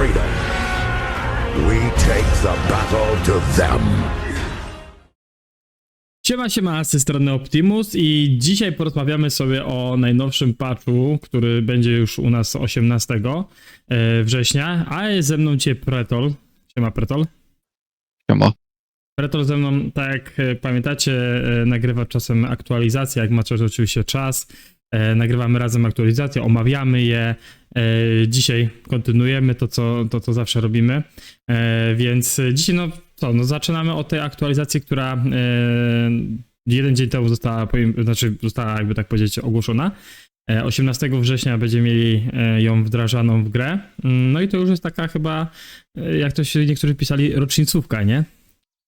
freedom. We take the battle to them. Siema, siema, z tej strony Optimus i dzisiaj porozmawiamy sobie o najnowszym patchu, który będzie już u nas 18 e, września, a jest ze mną dzisiaj Pretol. Siema Pretol. Siema. Pretol ze mną, tak jak e, pamiętacie, e, nagrywa czasem aktualizacje, jak macie oczywiście czas. E, Nagrywamy razem aktualizacje, omawiamy je. E, Dzisiaj kontynuujemy to, co, to, co zawsze robimy. E, Więc dzisiaj, no co, no zaczynamy od tej aktualizacji, która jeden dzień temu została, znaczy została, jakby tak powiedzieć, ogłoszona. E, 18 września będziemy mieli ją wdrażaną w grę. Mm, No i to już jest taka chyba, jak to się niektórzy pisali, rocznicówka, nie?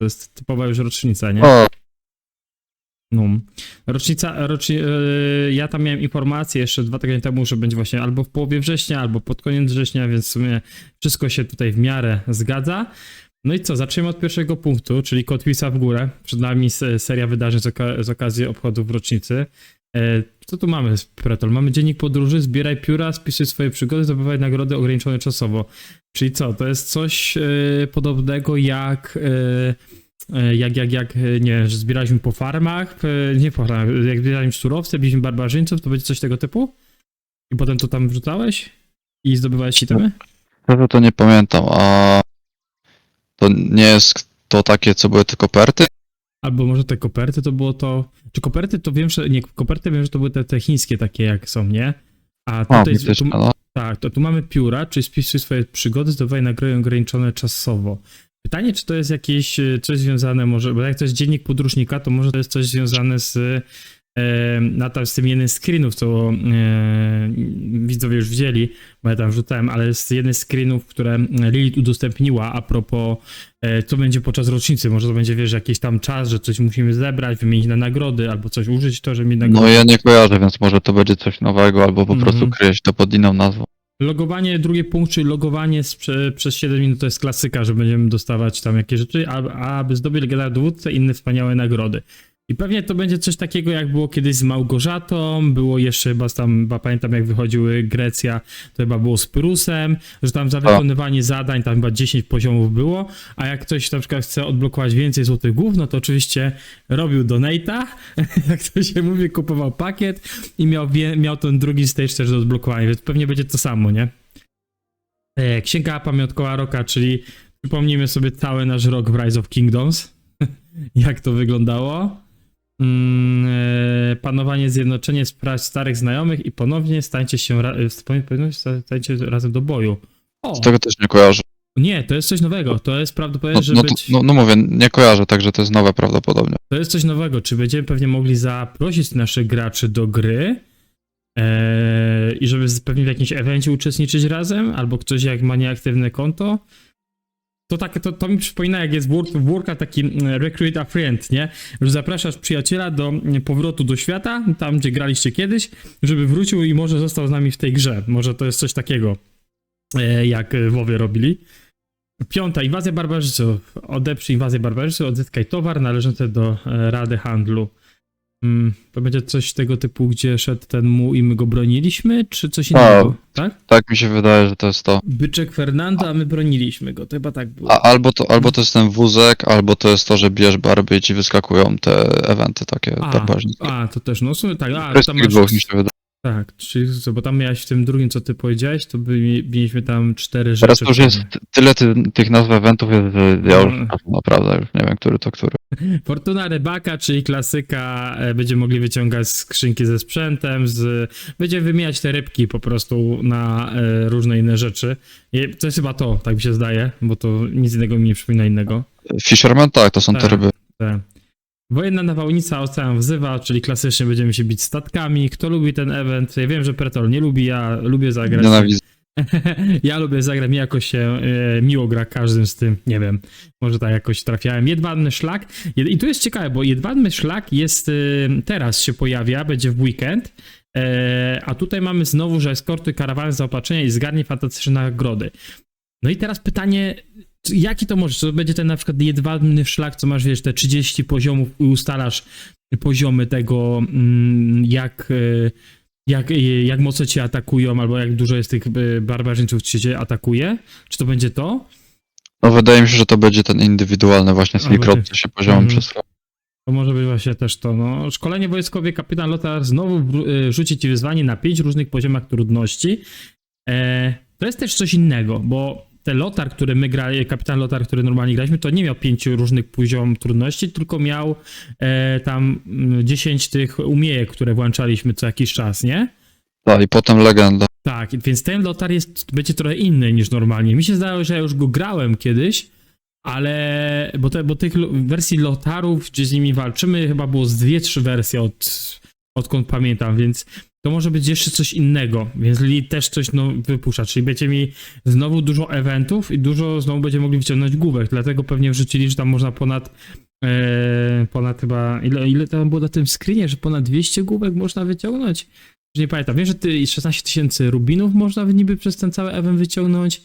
To jest typowa już rocznica, nie? O, No. Rocznica, roczni, e, ja tam miałem informację jeszcze dwa tygodnie temu, że będzie właśnie albo w połowie września, albo pod koniec września, więc w sumie wszystko się tutaj w miarę zgadza. No i co, zaczniemy od pierwszego punktu, czyli kotwica w górę. Przed nami se- seria wydarzeń z, oka- z okazji obchodów rocznicy. E, Co tu mamy, Pretol? Mamy dziennik podróży, zbieraj pióra, spisuj swoje przygody, zdobywaj nagrody ograniczone czasowo. Czyli co, to jest coś e, podobnego jak... E, jak, jak, jak, e, nie zbieraliśmy po farmach, e, nie po farmach, jak zbieraliśmy surowce, byliśmy barbarzyńców, to będzie coś tego typu? I potem to tam wrzucałeś? I zdobywałeś itemy? Szczerze to nie pamiętam, a to nie jest to takie, co były te koperty? Albo może te koperty to było to... Czy koperty to wiem, że... Nie, koperty wiem, że to były te, te chińskie takie jak są, nie? A A, tutaj... faktycznie, tu, no. tak, to tu mamy pióra, czyli spisuj swoje przygody, zdobywaj nagrody ograniczone czasowo. Pytanie, czy to jest jakieś e, coś związane może, bo jak to jest dziennik podróżnika, to może to jest coś związane z e, z tym jednym z screenów, co e, widzowie już widzieli, bo ja tam wrzucałem, ale z jednych z screenów, które Lilith udostępniła a propos e, co będzie podczas rocznicy, może to będzie, wiesz, jakiś tam czas, że coś musimy zebrać, wymienić na nagrody, albo coś użyć to, żeby mieć nagrody. No ja nie kojarzę, więc może to będzie coś nowego, albo po Mhm. prostu kryje się to pod inną nazwą. Logowanie, drugi punkt, czyli logowanie z, prze, przez 7 minut to jest klasyka, że będziemy dostawać tam jakieś rzeczy, a, aby zdobyć legendarny dowódcę inne wspaniałe nagrody. I pewnie to będzie coś takiego, jak było kiedyś z Małgorzatą, było jeszcze chyba tam, chyba pamiętam jak wychodziły Grecja, to chyba było z Prusem, że tam za wykonywanie zadań tam chyba 10 poziomów było, a jak ktoś na przykład chce odblokować więcej złotych głów, no to oczywiście robił donate'a, jak to się mówi, kupował pakiet i miał, miał ten drugi stage też do odblokowania, więc pewnie będzie to samo, nie? E, Księga pamiątkowa roka, czyli przypomnijmy sobie cały nasz rok w Rise of Kingdoms, jak to wyglądało. Mm, e, panowanie, zjednoczenie, sprawdź starych znajomych i ponownie stańcie się, ra- e, ponownie stańcie razem do boju. O, Z tego też nie kojarzę. nie, to jest coś nowego, to jest prawdopodobnie, No, że no, to, być... no, no mówię, nie kojarzę, także to jest nowe prawdopodobnie. To jest coś nowego. Czy będziemy pewnie mogli zaprosić naszych graczy do gry eee, i żeby z- pewnie w jakimś evencie uczestniczyć razem, albo ktoś jak ma nieaktywne konto? To tak, to, to mi przypomina, jak jest w Work- w Worka taki mm, recruit a friend, nie? Że zapraszasz przyjaciela do mm, powrotu do świata, tam gdzie graliście kiedyś, żeby wrócił i może został z nami w tej grze. Może to jest coś takiego, e, jak WoWie robili. Piąta, inwazja barbarzyńców. Odeprzyj inwazję barbarzyńców, odzyskaj towar należący do e, Rady Handlu. Mm, to będzie coś tego typu, gdzie szedł ten mu i my go broniliśmy, czy coś innego, tak? Tak mi się wydaje, że to jest to. Byczek Fernando, a my broniliśmy go, to chyba tak było. A, albo, to albo to jest ten wózek, albo to jest to, że bierz barby i ci wyskakują te eventy takie A, barbarzyńskie. a, to też, no w sumie tak, a, To jest tam tych masz, dwóch mi się wydaje. Tak, czyli, bo tam miałeś w tym drugim, co ty powiedziałeś, to by, mieliśmy tam cztery rzeczy. Teraz już jest ty- tyle ty, tych nazw eventów, jest, ja już No. naprawdę już nie wiem, który to który. Fortuna Rybaka, czyli klasyka, e, będziemy mogli wyciągać skrzynki ze sprzętem, z, będziemy wymieniać te rybki po prostu na e, różne inne rzeczy. I to jest chyba to, tak mi się zdaje, bo to nic innego mi nie przypomina innego. Fisherman, tak, to są te Tak. ryby. Te. Wojenna nawałnica, ocean wzywa, czyli klasycznie będziemy się bić statkami. Kto lubi ten event? Ja wiem, że Pretol nie lubi, ja lubię zagrać. Nienawidzę. ja lubię zagrać, mi jakoś się e, miło gra każdym z tym, nie wiem, może tak jakoś trafiałem. Jedwabny szlak, i tu jest ciekawe, bo jedwabny szlak jest, e, teraz się pojawia, będzie w weekend, e, a tutaj mamy znowu, że eskorty, karawany, zaopatrzenia i zgarnie fantastyczne nagrody. No i teraz pytanie, jaki to może, czy to będzie ten na przykład jedwabny szlak, co masz, wiesz, te 30 poziomów i ustalasz poziomy tego, mm, jak... e, jak, jak mocno cię atakują, albo jak dużo jest tych y, barbarzyńców, czy cię atakuje? Czy to będzie to? No wydaje mi się, że to będzie ten indywidualny właśnie z krotce się poziomem Mhm. przez To może być właśnie też to. No, szkolenie wojskowe kapitan Lotar znowu rzuci ci wyzwanie na pięć różnych poziomach trudności. E, to jest też coś innego, bo ten Lotar, który my grali, kapitan Lotar, który normalnie graliśmy, to nie miał pięciu różnych poziom trudności, tylko miał e, tam mm, 10 tych umiejek, które włączaliśmy co jakiś czas, nie? Tak, i potem legenda. Tak, więc ten lotar jest, będzie trochę inny niż normalnie. Mi się zdało, że ja już go grałem kiedyś, ale. Bo, te, bo tych wersji lotarów, gdzie z nimi walczymy, chyba było z dwie, trzy wersje od, odkąd pamiętam, więc to może być jeszcze coś innego. Więc Lili też coś no, wypuszcza. Czyli będziecie mieli znowu dużo eventów i dużo znowu będziemy mogli wyciągnąć główek. Dlatego pewnie wrzucili, że tam można ponad. E, ponad chyba. Ile, ile tam było na tym screenie, że ponad 200 główek można wyciągnąć? Już nie pamiętam. Wiem, że ty 16 tysięcy rubinów można niby przez ten cały event wyciągnąć.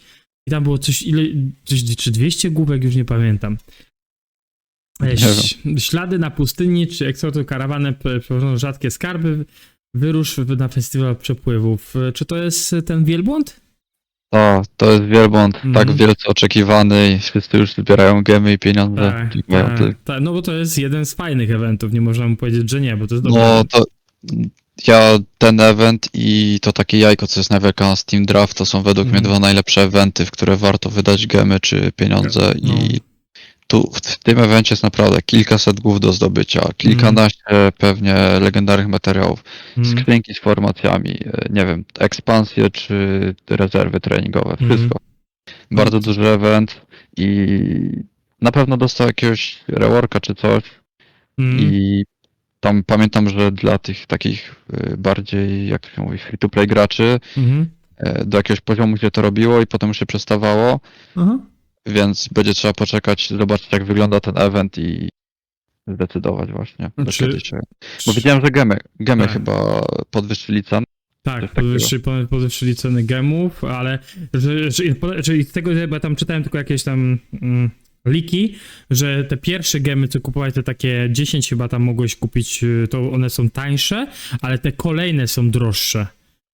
I tam było coś, ile, coś, czy 200 główek, już nie pamiętam. Ślady na pustyni, czy eksportu karawanę p- przewożą rzadkie skarby. Wyrusz na festiwal przepływów. E, Czy to jest ten wielbłąd? To, to jest wielbłąd Mhm. tak wielce oczekiwany i wszyscy już zbierają gemy i pieniądze. Tak, tak, tylko. tak, no bo to jest jeden z fajnych eventów, nie można mu powiedzieć, że nie, bo to jest dobry No to ja ten event i to takie jajko, co jest na na Steam Draft, to są według Mhm. mnie dwa najlepsze eventy, w które warto wydać gemy czy pieniądze No. i tu w, tym evencie jest naprawdę kilkaset głów do zdobycia, kilkanaście pewnie legendarnych materiałów, Mhm. skrzynki z formacjami, e, nie wiem, ekspansje czy rezerwy treningowe, Mhm. wszystko. Bardzo duży event i na pewno dostał jakiegoś reworka czy coś Mhm. i tam pamiętam, że dla tych takich y, bardziej, jak to się mówi, free-to-play graczy, e, do jakiegoś poziomu się to robiło i potem już się przestawało, Aha. Więc będzie trzeba poczekać, zobaczyć jak wygląda ten event i zdecydować właśnie. do Czy- się- Bo widziałem, że gemy, gemy Tak. chyba podwyższyli cenę. Tak, takiego. podwyższyli, podwyższyli ceny gemów, ale że, że, czyli z tego, że ja tam czytałem tylko jakieś tam mm, liki, że te pierwsze gemy, co kupowałeś, te takie 10 chyba tam mogłeś kupić, y, to one są tańsze, ale te kolejne są droższe.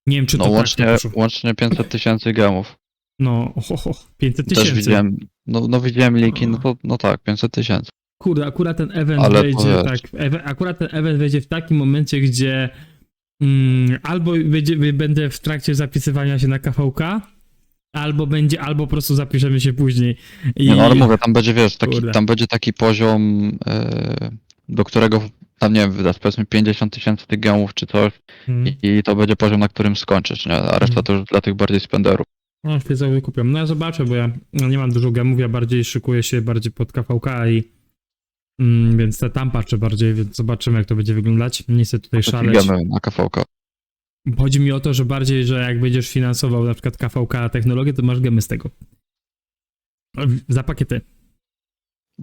Nie wiem, czy No to łącznie, tak poszło. łącznie 500 tysięcy gemów. No, ho, ho, 500 Też tysięcy. widziałem, no, no widziałem liki, no to no tak, 500 tysięcy. Kurde, akurat ten event Ale wejdzie, tak, ewe, akurat ten event wejdzie w takim momencie, gdzie mm, albo będzie, będę w trakcie zapisywania się na KVK, albo będzie, albo po prostu zapiszemy się później. I, Nie, no ale mówię, tam będzie, wiesz, taki, Kurde. tam będzie taki poziom, e, do którego tam, nie wiem, wydasz powiedzmy 50 tysięcy tych gemów czy coś Mm. i, i to będzie poziom, na którym skończysz, nie? A reszta Mhm. to już dla tych bardziej spenderów. No, sobie kupię. No ja zobaczę, bo ja nie mam dużo gemów, ja bardziej szykuję się bardziej pod KVK i mm, więc te tam patrzę bardziej, więc zobaczymy jak to będzie wyglądać. Nie chcę tutaj szaleć. gemy na KVK. Chodzi mi o to, że bardziej, że jak będziesz finansował na przykład KVK technologię, to masz gemy z tego. Za pakiety.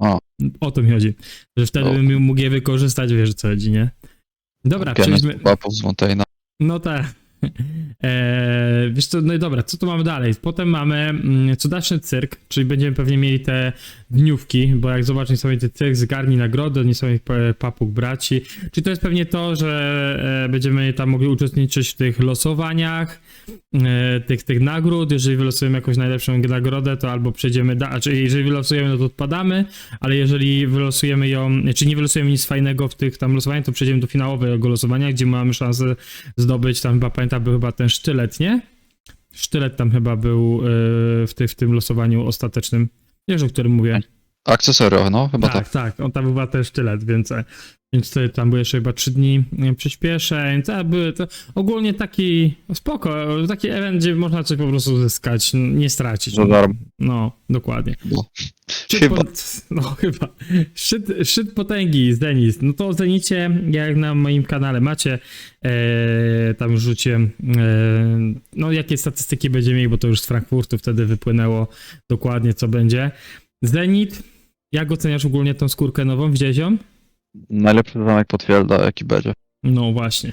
A, O to mi chodzi. Że wtedy O. bym mógł je wykorzystać, wiesz o co chodzi, nie? Dobra, przejdźmy. No tak. Eee, wiesz co, no i dobra, co tu mamy dalej? Potem mamy mm, cyrk, czyli będziemy pewnie mieli te dniówki, bo jak zobaczysz sobie ten cyrk, zgarni nagrody, nie sobie papug braci. Czyli to jest pewnie to, że e, będziemy tam mogli uczestniczyć w tych losowaniach, tych, tych nagród. Jeżeli wylosujemy jakąś najlepszą nagrodę, to albo przejdziemy, da, znaczy jeżeli wylosujemy, no to odpadamy, ale jeżeli wylosujemy ją, czy nie wylosujemy nic fajnego w tych tam losowaniach, to przejdziemy do finałowego losowania, gdzie mamy szansę zdobyć, tam chyba pamiętam, był chyba ten sztylet, nie? Sztylet tam chyba był yy, w, ty, w tym losowaniu ostatecznym. Wiesz, o którym mówię. Akcesoria, no, chyba tak, tak. tak, on tam był chyba ten sztylet, więc, więc to, tam były jeszcze chyba trzy dni e, przyspieszeń, to były to ogólnie taki spoko, taki event, gdzie można coś po prostu zyskać, nie stracić. Za darmo. No, dokładnie. No. Szczyt Chyba. pot- no chyba. Szczyt, szczyt potęgi z Denis. No to zenicie, jak na moim kanale macie, e, tam rzuciłem, e, no jakie statystyki będzie mieli, bo to już z Frankfurtu wtedy wypłynęło dokładnie co będzie. Zenit, jak oceniasz ogólnie tą skórkę nową? Widziałeś ją? Najlepszy zamek potwierdza, jaki będzie. No właśnie.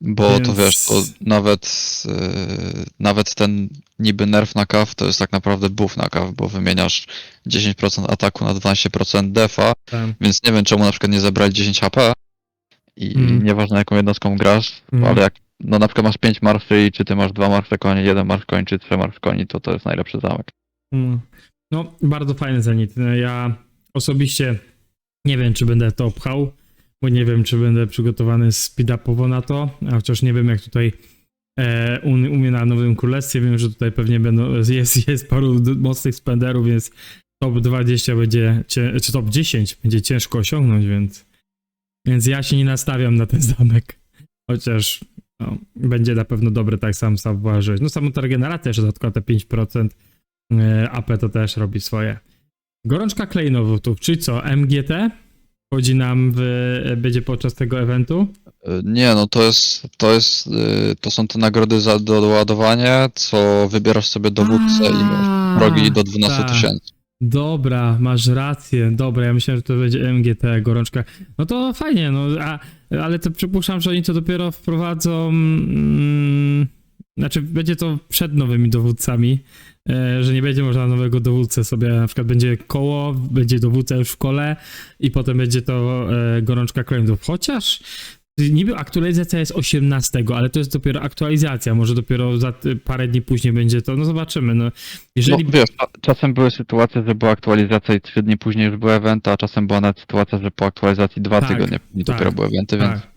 Bo to Więc- wiesz, to nawet, yy, nawet ten niby nerf na kaw to jest tak naprawdę buff na kaw, bo wymieniasz 10% ataku na 12% defa, Tam. więc nie wiem czemu na przykład nie zebrali 10 HP i Mm. nieważne jaką jednostką grasz, Mm. ale jak no na przykład masz 5 marszy i czy ty masz 2 marsze koni, 1 marsz koni, czy 3 marsz koni, to to jest najlepszy zamek. Mm. No, bardzo fajny Zenit. Ja osobiście nie wiem, czy będę to pchał, bo nie wiem, czy będę przygotowany speed-upowo na to, a chociaż nie wiem, jak tutaj e, na Nowym Królestwie, wiem, że tutaj pewnie będą, jest, jest paru mocnych spenderów, więc top 20 będzie, czy top 10 będzie ciężko osiągnąć, więc, więc ja się nie nastawiam na ten zamek, chociaż no, będzie na pewno dobry, tak sam uważać. No samą ta regeneracja jeszcze dodatkowo te 5%, E, AP to też robi swoje. Gorączka klejnowotów, czyli co, MGT? Chodzi nam w, będzie podczas tego eventu? Y, Nie, no to jest, to jest, y, to są te nagrody za doładowanie, co wybierasz sobie dowódcę i masz progi do 12 tak. tysięcy. Dobra, masz rację, dobra, ja myślałem, że to będzie MGT, gorączka. No to fajnie, no, a, ale to przypuszczam, że oni to dopiero wprowadzą, mm, znaczy będzie to przed nowymi dowódcami, e, że nie będzie można nowego dowódcę sobie, na przykład będzie koło, będzie dowódca już w kole i potem będzie to e, gorączka klejnów, chociaż niby aktualizacja jest 18, ale to jest dopiero aktualizacja, może dopiero za parę dni później będzie to, no zobaczymy, no. Jeżeli No wiesz, cza- czasem były sytuacje, że była aktualizacja i 3 dni później już były eventy, a czasem była nawet sytuacja, że po aktualizacji 2 Tak, tygodnie później tak, dopiero były eventy, więc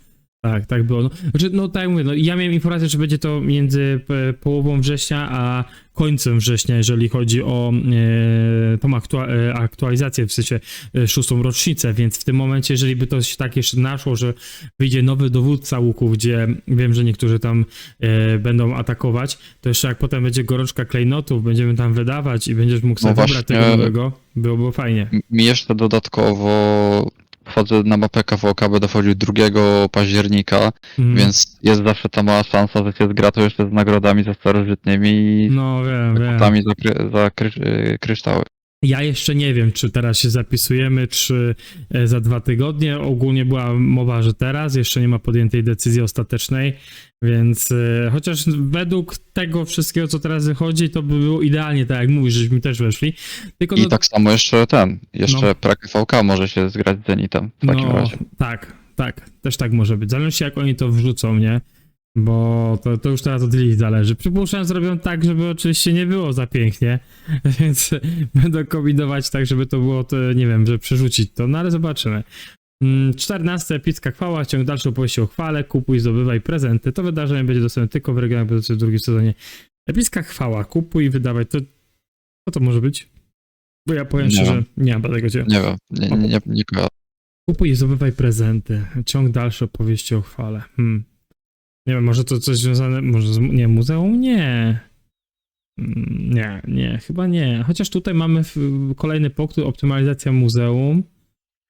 Tak, tak, było. No, znaczy, no tak jak mówię, no, ja miałem informację, że będzie to między p- połową września a końcem września, jeżeli chodzi o e, tą aktua- e, aktualizację, w sensie e, szóstą rocznicę, więc w tym momencie, jeżeli by to się tak jeszcze naszło, że wyjdzie nowy dowódca łuków, gdzie wiem, że niektórzy tam e, będą atakować, to jeszcze jak potem będzie gorączka klejnotów, będziemy tam wydawać i będziesz mógł sobie No wybrać tego właśnie. nowego, byłoby fajnie. Mi jeszcze dodatkowo wchodzę na mapę KVK, będę wchodził 2 października, Mhm. więc jest zawsze ta mała szansa, że się zgra to jeszcze z nagrodami za starożytnymi i No wiem, wiem. kotami za, kry, za kry, kryształy. Ja jeszcze nie wiem, czy teraz się zapisujemy, czy e, za dwa tygodnie. Ogólnie była mowa, że teraz, jeszcze nie ma podjętej decyzji ostatecznej, więc e, chociaż według tego wszystkiego, co teraz wychodzi, to by było idealnie, tak jak mówisz, żeśmy też weszli. Tylko I no, tak samo jeszcze ten, jeszcze No. pre-KVK może się zgrać z Zenitem w takim no, razie. Tak, tak, też tak może być. Zależy jak oni to wrzucą, nie? Bo to, to już teraz od nich zależy. Przypuszczam, zrobią tak, żeby oczywiście nie było za pięknie, więc będą kombinować tak, żeby to było, to, nie wiem, że przerzucić to, no ale zobaczymy. Mm, 14. Epicka chwała, ciąg dalszy opowieści o chwale, kupuj, zdobywaj prezenty. To wydarzenie będzie dostępne tylko w regionach w drugim sezonie. Epicka chwała, kupuj, wydawaj. To, co to może być? Bo ja powiem Nie szczerze, wiem. nie mam tego cię. Nie wiem, nie, nie, nie, nie kojarzę. Kupuj i zdobywaj prezenty. Ciąg dalszy opowieści o chwale. Hmm. Nie wiem, może to coś związane. Może z, nie, muzeum? Nie. Mm, Nie, nie, chyba nie. Chociaż tutaj mamy kolejny punkt, optymalizacja muzeum.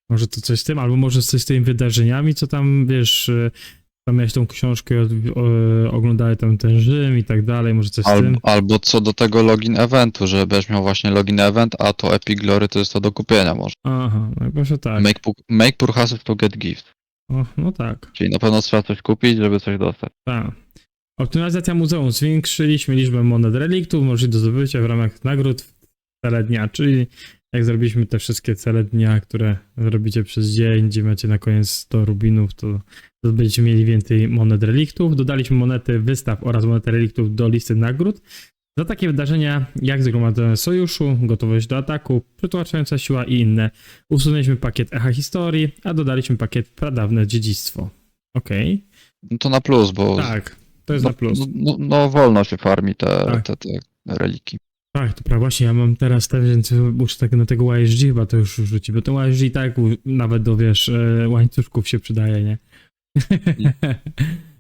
Może to coś z tym, albo może coś z tymi wydarzeniami, co tam, wiesz, y, tam miałeś tą książkę, o, oglądali tam ten Rzym i tak dalej, może coś z tym. Albo, co do tego login eventu, że będziesz miał właśnie login event, a to Epic Glory to jest to do kupienia może. Aha, no proszę tak. Make, make purchases to get gifts. O, no tak. Czyli na pewno trzeba coś kupić, żeby coś dostać. Tak. Optymalizacja muzeum. Zwiększyliśmy liczbę monet reliktów, możliwych do zdobycia w ramach nagród w cele dnia, czyli jak zrobiliśmy te wszystkie cele dnia, które robicie przez dzień, gdzie macie na koniec 100 rubinów, to, to będziecie mieli więcej monet reliktów. Dodaliśmy monety wystaw oraz monety reliktów do listy nagród. Za takie wydarzenia jak zgromadzenie sojuszu, gotowość do ataku, przytłaczająca siła i inne. Usunęliśmy pakiet Echa Historii, a dodaliśmy pakiet Pradawne Dziedzictwo. Okej, No to na plus, bo tak, to jest no, na plus. No, no, no wolno się farmi te, Tak. te, te reliki. Tak, to prawda. Właśnie ja mam teraz ten, więc muszę tak na tego YSG chyba to już rzucić, bo ten YSG i tak u- nawet do, wiesz, e, łańcuszków się przydaje, nie?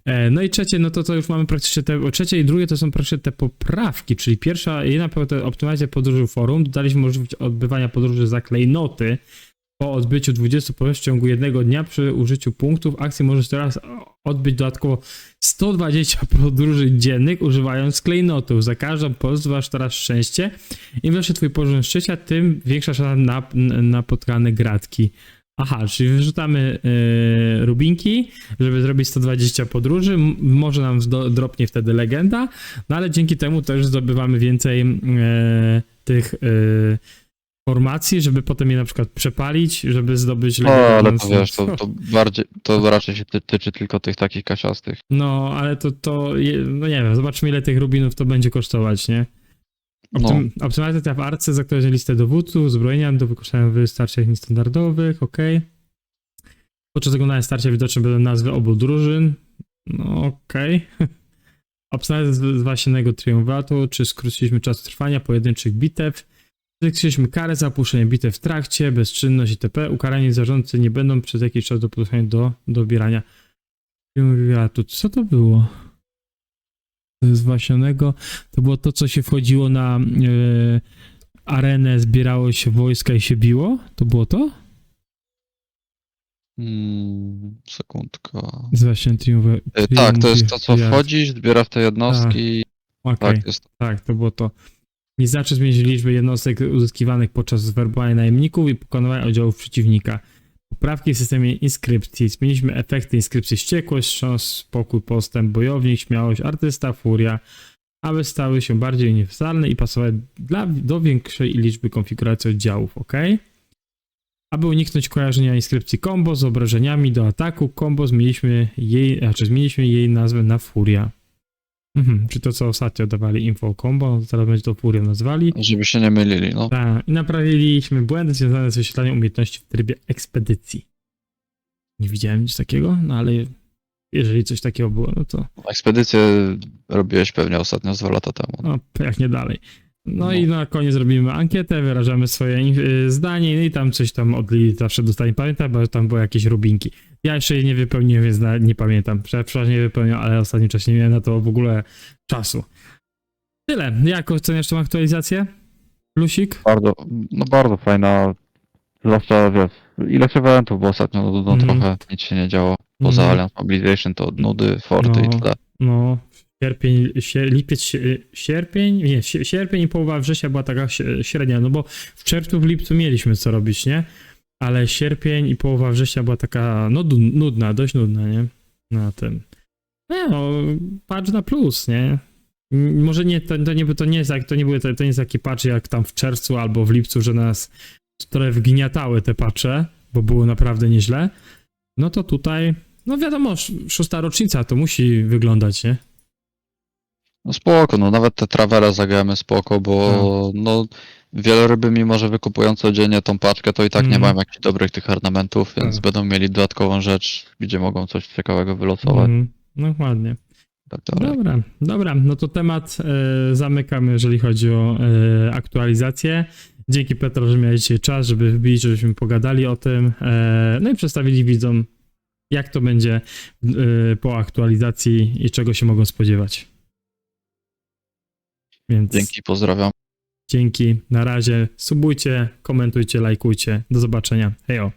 E, No i trzecie, no to to już mamy praktycznie te, trzecie i drugie to są praktycznie te poprawki, czyli pierwsza, jedna to optymalizacja podróży forum, dodaliśmy możliwość odbywania podróży za klejnoty po odbyciu 20 podróży w ciągu jednego dnia przy użyciu punktów akcji możesz teraz odbyć dodatkowo 120 podróży dziennych używając klejnotów. Za każdą podróż masz teraz szczęście. Im wyższy twój poziom szczęścia, tym większa szansa na, na napotkane gratki. Aha, czyli wyrzucamy yy, rubinki, żeby zrobić 120 podróży. Może nam zdo- dropnie wtedy legenda, no ale dzięki temu też zdobywamy więcej yy, tych yy, formacji, żeby potem je na przykład przepalić, żeby zdobyć No, ale to wiesz, to, to bardziej, to raczej się ty, tyczy tylko tych takich kasiastych. No, ale to, to, no nie wiem, zobaczmy ile tych rubinów to będzie kosztować, nie? No, Optym, Optymalizacja w arce zaktualizuje listę dowódców, uzbrojenia do wykorzystania w starciach niestandardowych, ok. Podczas oglądania starcia widoczne będą nazwy obu drużyn. No okej. Optymalizacja zwaśnionego triumvatu, czy skróciliśmy czas trwania pojedynczych bitew. Zwiększyliśmy karę za opuszczenie bitew w trakcie, bezczynność itp. Ukarani zarządcy nie będą przez jakiś czas dopuszczani do dobierania triumviratu. Co to było? Z Wasionego. To było to, co się wchodziło na e, arenę, zbierało się wojska i się biło? To było to? mm, sekundka. Z właśnie triumfy. E, Tak, to jest to, co wchodzisz, zbierasz te jednostki. Okej, Tak, jest tak, to było to. Nie znaczy zmienić liczby jednostek uzyskiwanych podczas zwerbowania najemników i pokonywania oddziałów przeciwnika. Poprawki w systemie inskrypcji. Zmieniliśmy efekty inskrypcji ściekłość, wstrząs, spokój, postęp, bojownik, śmiałość, artysta, furia, aby stały się bardziej uniwersalne i pasowały dla, do większej liczby konfiguracji oddziałów, ok? Aby uniknąć kojarzenia inskrypcji combo z obrażeniami do ataku, combo zmieniliśmy jej, znaczy zmieniliśmy jej nazwę na furia. Mhm, czy to co ostatnio dawali info combo, teraz będzie to furią nazwali. żeby się nie mylili, no. Tak, i naprawiliśmy błędy związane z wyświetlaniem umiejętności w trybie ekspedycji. Nie widziałem nic takiego, no ale jeżeli coś takiego było, no to Ekspedycję robiłeś pewnie ostatnio z dwa lata temu. no, jak nie dalej. No, No. i na koniec robimy ankietę, wyrażamy swoje y, zdanie no i tam coś tam od Lili zawsze dostanie pamiętam, bo tam były jakieś rubinki. Ja jeszcze jej nie wypełniłem, więc na, nie pamiętam. Przepraszam, nie wypełniłem, ale w ostatnim czasie nie miałem na to w ogóle czasu. Tyle. Jak oceniasz tą aktualizację? Plusik? Bardzo, no bardzo fajna. Zwłaszcza wiesz, ileś eventów było ostatnio, no, no Mhm. trochę nic się nie działo. Poza Mhm. Alliance Mobilization to nudy, forty No. i tyle. No, sierpień, sie, lipiec, sie, sierpień, nie, sie, sierpień i połowa września była taka średnia, no bo w czerwcu, w lipcu mieliśmy co robić, nie? Ale sierpień i połowa września była taka, no nudna, dość nudna, nie? Na tym. Nie no, patch na plus, nie? Może nie, to, to, nie, to nie jest to nie były, to, to nie jest taki patch jak tam w czerwcu albo w lipcu, że nas trochę wgniatały te patche, bo było naprawdę nieźle. No to tutaj, no wiadomo, sz- szósta rocznica to musi wyglądać, nie? No spoko, no nawet te travele zagramy spoko, bo no wieloryby mimo, że wykupują codziennie tą paczkę, to i tak nie Mhm. mają jakichś dobrych tych ornamentów, więc Tak. będą mieli dodatkową rzecz, gdzie mogą coś ciekawego wylosować Mhm. No ładnie. i tak dalej. Dobra, dobra. No to temat e, zamykamy, jeżeli chodzi o e, aktualizację. Dzięki Petro, że miałeś dzisiaj czas, żeby wbić, żebyśmy pogadali o tym. E, no i przedstawili widzom, jak to będzie e, po aktualizacji i czego się mogą spodziewać. Więc Dzięki, pozdrawiam. dzięki. Na razie. Subujcie, komentujcie, lajkujcie. Do zobaczenia. Hejo.